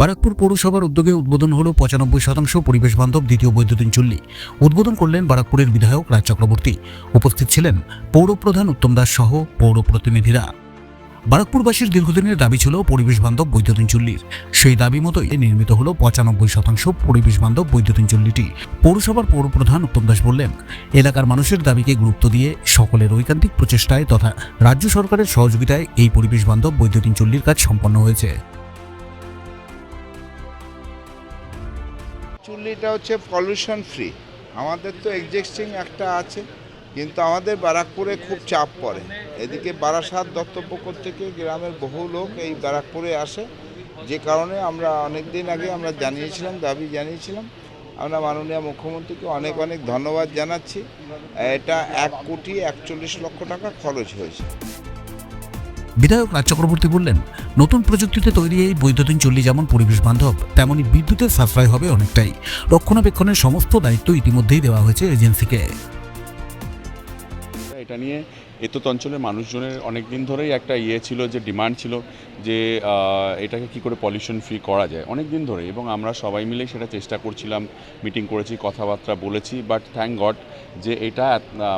বারাকপুর পৌরসভার উদ্যোগে উদ্বোধন হলো পঁচানব্বই শতাংশ পরিবেশ বান্ধব দ্বিতীয় বৈদ্যুতিন চুল্লি। উদ্বোধন করলেন বারাকপুরের বিধায়ক রাজ চক্রবর্তী। উপস্থিত ছিলেন পৌরপ্রধান উত্তম দাস সহ পৌর প্রতিনিধিরা বারাকপুরবাসীর দীর্ঘদিনের দাবি ছিল পরিবেশ বান্ধব বৈদ্যুতিন চুল্লির। সেই দাবি মতোই নির্মিত হলো পঁচানব্বই শতাংশ পরিবেশ বান্ধব বৈদ্যুতিন চুল্লিটি। পৌরসভার পৌরপ্রধান উত্তম দাস বললেন, এলাকার মানুষের দাবিকে গুরুত্ব দিয়ে সকলের ঐকান্তিক প্রচেষ্টায় তথা রাজ্য সরকারের সহযোগিতায় এই পরিবেশ বান্ধব বৈদ্যুতিন চুল্লির কাজ সম্পন্ন হয়েছে। চুল্লিটা হচ্ছে পলিউশন ফ্রি আমাদের তো এক্সিস্টিং একটা আছে, কিন্তু আমাদের ব্যারাকপুরে খুব চাপ পড়ে। এদিকে বারাসাত দত্তপুকুর থেকে গ্রামের বহু লোক এই ব্যারাকপুরে আসে। যে কারণে আমরা অনেক দিন আগে আমরা জানিয়েছিলাম, দাবি জানিয়েছিলাম। আমরা মাননীয় মুখ্যমন্ত্রীকে অনেক অনেক ধন্যবাদ জানাচ্ছি। এটা এক কোটি একচল্লিশ লক্ষ টাকা খরচ হয়েছে। বিধায়ক রাজ চক্রবর্তী বললেন, নতুন প্রযুক্তিতে তৈরি এই বৈদ্যুতিন চুল্লি যেমন পরিবেশ বান্ধব তেমনই বিদ্যুতের সাশ্রয় হবে অনেকটাই। রক্ষণাবেক্ষণের সমস্ত দায়িত্ব ইতিমধ্যেই দেওয়া হয়েছে এজেন্সিকে। এটা নিয়ে এতত অঞ্চলের মানুষজনের অনেক দিন ধরেই একটা ইয়ে ছিল, যে ডিমান্ড ছিল, যে এটাকে কি করে পলিউশন ফ্রি করা যায়। অনেক দিন ধরে এবং আমরা সবাই মিলে সেটা চেষ্টা করছিলাম, মিটিং করেছি, কথাবার্তা বলেছি, বাট থ্যাংক গড যে এটা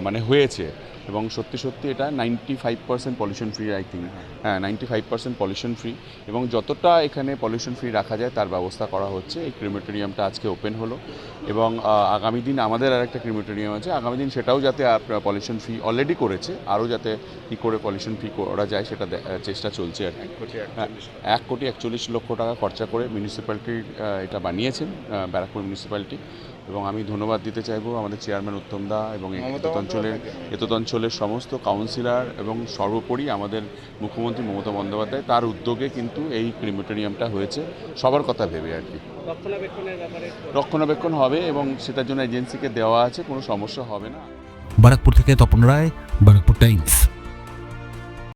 মানে হয়েছে। এবং সত্যি সত্যি এটা ninety five percent pollution free I think হ্যাঁ ninety five percent pollution free এবং যতটা এখানে পলিউশন ফ্রি রাখা যায় তার ব্যবস্থা করা হচ্ছে। এই ক্রিমেটোরিয়ামটা আজকে ওপেন হলো এবং আগামী দিন আমাদের আর একটা ক্রিমেটোরিয়াম আছে। আগামী দিন সেটাও যাতে পলিউশন ফ্রি অলরেডি করেছে আরও যাতে কী করে পলিউশন ফ্রি করা যায় সেটা চেষ্টা চলছে আর কি। হ্যাঁ, এক কোটি একচল্লিশ লক্ষ টাকা খরচা করে মিউনিসিপ্যালিটি এটা বানিয়েছেন ব্যারাকপুর মিউনিসিপ্যালিটি এবং আমি ধন্যবাদ দিতে চাইব আমাদের চেয়ারম্যান উত্তম দা এবং এতত অঞ্চলের। এতত অঞ্চলের সমস্ত কাউন্সিলর এবং সর্বোপরি আমাদের মুখ্যমন্ত্রী মমতা বন্দ্যোপাধ্যায় তার উদ্যোগে কিন্তু এই ক্রিমেটোরিয়ামটা হয়েছে। সবার কথা ভেবে আর কি। রক্ষণাবেক্ষণ হবে এবং সেটার জন্য এজেন্সিকে দেওয়া আছে কোনো সমস্যা হবে না। বারাকপুর থেকে তপন রায় বারাকপুর টাইমস।